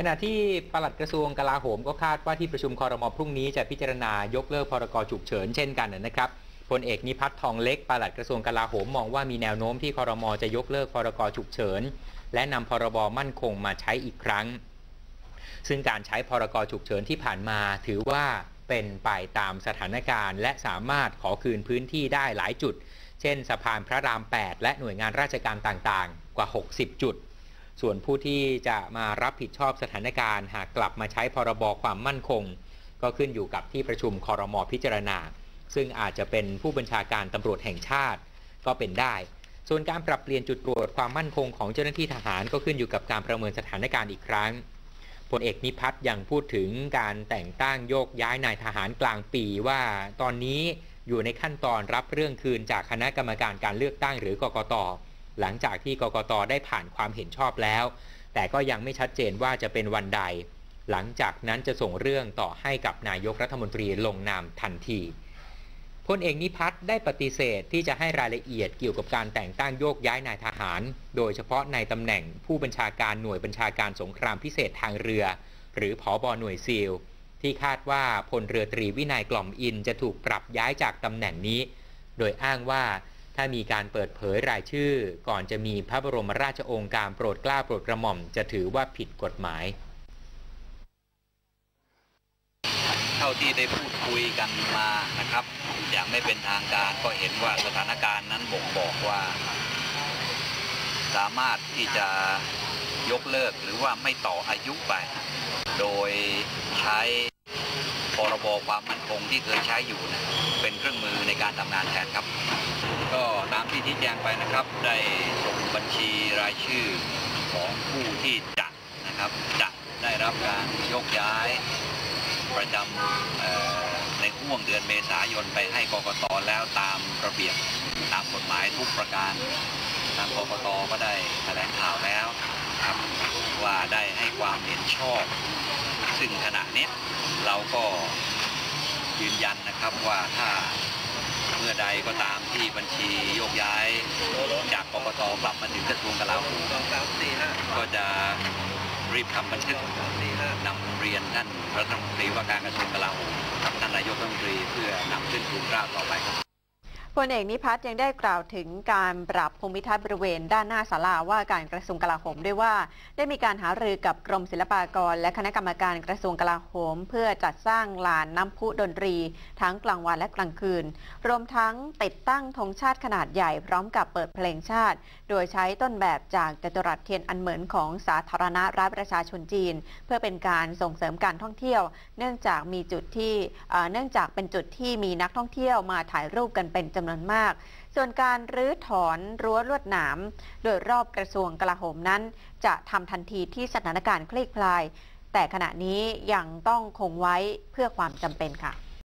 ขณะที่ปลัดกระทรวงกลาโหมก็คาดว่าที่ประชุมคอรมอพรุ่งนี้จะพิจารณายกเลิกพรกฉุกเฉินเช่นกันนะครับพลเอกนิพัฒน์ทองเล็กปลัดกระทรวงกลาโหมมองว่ามีแนวโน้มที่คอรมอจะยกเลิกพรกฉุกเฉิน และนำพรบมั่นคงมาใช้อีกครั้ง ซึ่งการใช้พรกฉุกเฉินที่ผ่านมาถือว่าเป็นไปตามสถานการณ์ และสามารถขอคืนพื้นที่ได้หลายจุด เช่น สะพานพระราม 8 และหน่วยงานราชการต่างๆ กว่า 60 จุด ส่วนผู้ที่จะมารับผิดชอบสถานการณ์ หากกลับมาใช้พรบความมั่นคง ก็ขึ้นอยู่กับที่ประชุมคอรมอพิจารณา ซึ่งอาจจะเป็นผู้บัญชาการตำรวจแห่งชาติก็เป็นได้ ส่วนการปรับเปลี่ยนจุดตรวจความมั่นคงของเจ้าหน้าที่ทหารก็ขึ้นอยู่กับการประเมินสถานการณ์อีกครั้งพลเอกนิพัฒน์ยังพูดถึงการแต่งตั้งโยกย้ายนายทหารกลางปีว่าตอนนี้อยู่ในขั้นตอนรับเรื่องคืนจากคณะกรรมการการเลือกตั้งหรือกกต หลังจากที่กกตได้ผ่านความเห็นชอบแล้ว แต่ก็ยังไม่ชัดเจนว่าจะเป็นวันใด หลังจากนั้นจะส่งเรื่องต่อให้กับนายกรัฐมนตรีลงนามทันทีพลเอกนิพัฒน์ได้ปฏิเสธที่จะให้รายละเอียดเกี่ยวกับการแต่งตั้งโยกย้ายนายทหาร โดยเฉพาะในตำแหน่งผู้บัญชาการหน่วยบัญชาการสงครามพิเศษทางเรือ หรือผอบอหน่วยซีล ที่คาดว่าพลเรือตรีวินัยกล่อมอินจะถูกปรับย้ายจากตำแหน่งนี้ โดยอ้างว่า ถ้ามีการเปิดเผยรายชื่อ ก่อนจะมีพระบรมราชโองการโปรดเกล้าโปรดกระหม่อม จะถือว่าผิดกฎหมาย เท่าที่ได้พูดคุยกันมานะครับ อย่างไม่เป็นทางการก็เห็นว่าสถานการณ์นั้นบ่งบอกว่า สามารถที่จะยกเลิกหรือว่าไม่ต่ออายุไป โดยใช้พรบ ความมั่นคงที่เคยใช้อยู่นะเป็นเครื่องมือในการทำงานแทนครับ ก็ตามที่ที่แจ้งไปนะครับ ได้ส่งบัญชีรายชื่อของผู้ที่จะนะครับจะได้รับการยกย้ายประจำเอ่อในห่วงเดือนเมษายนไปให้กกตแล้วตามระเบียบตามกฎหมายทุกประการทางกกตก็ได้แถลงข่าวแล้วครับว่าได้ให้ความเห็นชอบ ซึ่งขณะนี้เราก็ ยืนยันนะครับว่าถ้าเมื่อใดก็ตามที่บัญชีโยกย้าย จากกกตกลับมาถึงกระทรวงกลาโหมก็จะรีบทำบันทึกนำเรียนท่านรัฐมนตรีว่าการกระทรวงกลาโหมท่านนายกรัฐมนตรีเพื่อนำขึ้นทูลเกล้าต่อไปครับ พลเอกนิพัฒน์ยังได้กล่าวถึงการปรับภูมิทัศน์บริเวณด้านหน้าศาลาว่าการกระทรวงกลาโหมด้วยว่า ได้มีการหารือกับกรมศิลปากร และคณะกรรมการกระทรวงกลาโหม เพื่อจัดสร้างลานน้ำพุดนตรี ทั้งกลางวันและกลางคืน รวมทั้งติดตั้งธงชาติขนาดใหญ่พร้อมกับเปิดเพลงชาติ โดยใช้ต้นแบบจากจัตุรัสเทียนอันเหมือนของสาธารณรัฐประชาชนจีน เพื่อเป็นการส่งเสริมการท่องเที่ยว เนื่องจากมีจุดที่เนื่องจากเป็นจุดที่มีนักท่องเที่ยวมาถ่ายรูปกันเป็นจำนวนำนวนมาก ส่วนการรื้อถอนรั้วลวดหนาม โดยรอบกระทรวงกลาโหมนั้น จะทำทันทีที่สถานการณ์คลี่คลาย แต่ขณะนี้ยังต้องคงไว้เพื่อความจำเป็นค่ะ